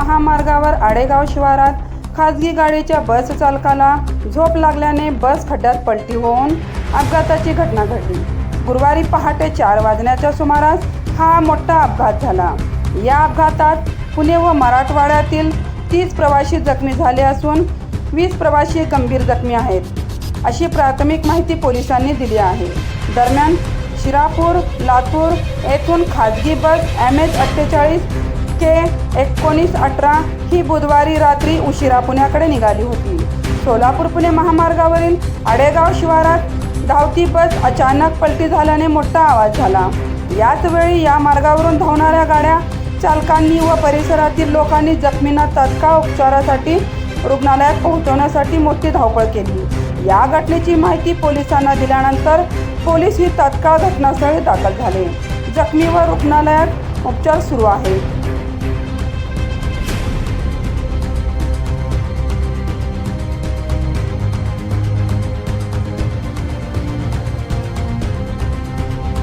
महामार्गावर आडेगाव शिवारात खाजगी गाडीच्या बस चालकाला झोप लागल्याने बस खड्ड्यात पलटी होऊन अपघाताची घटना घडली. गुरुवारी पहाटे चार वाजण्याच्या सुमारास हा मोठा अपघात झाला. या अपघातात पुणे व मराठवाड्यातील तीस प्रवासी जखमी झाले असून वीस प्रवासी गंभीर जखमी आहेत. अशी प्राथमिक माहिती पोलिसांनी दिली आहे. दरम्यान शिरापूर लातूर येथून खाजगी बस एम एच अठ्ठेचाळीस के एकोणीस अठरा ही बुधवारी रात्री उशिरा पुण्याकडे निघाली होती. सोलापूर पुणे महामार्गावरील आडेगाव शिवारात धावती बस अचानक पलटी झाल्याने मोठा आवाज झाला. याचवेळी या मार्गावरून धावणाऱ्या गाड्या चालकांनी व परिसरातील लोकांनी जखमींना तात्काळ उपचारासाठी रुग्णालयात पोहोचवण्यासाठी मोठी धावपळ केली. या घटनेची माहिती पोलिसांना दिल्यानंतर पोलीस ही तात्काळ घटनास्थळी दाखल झाले. जखमीवर रुग्णालयात उपचार सुरू आहेत.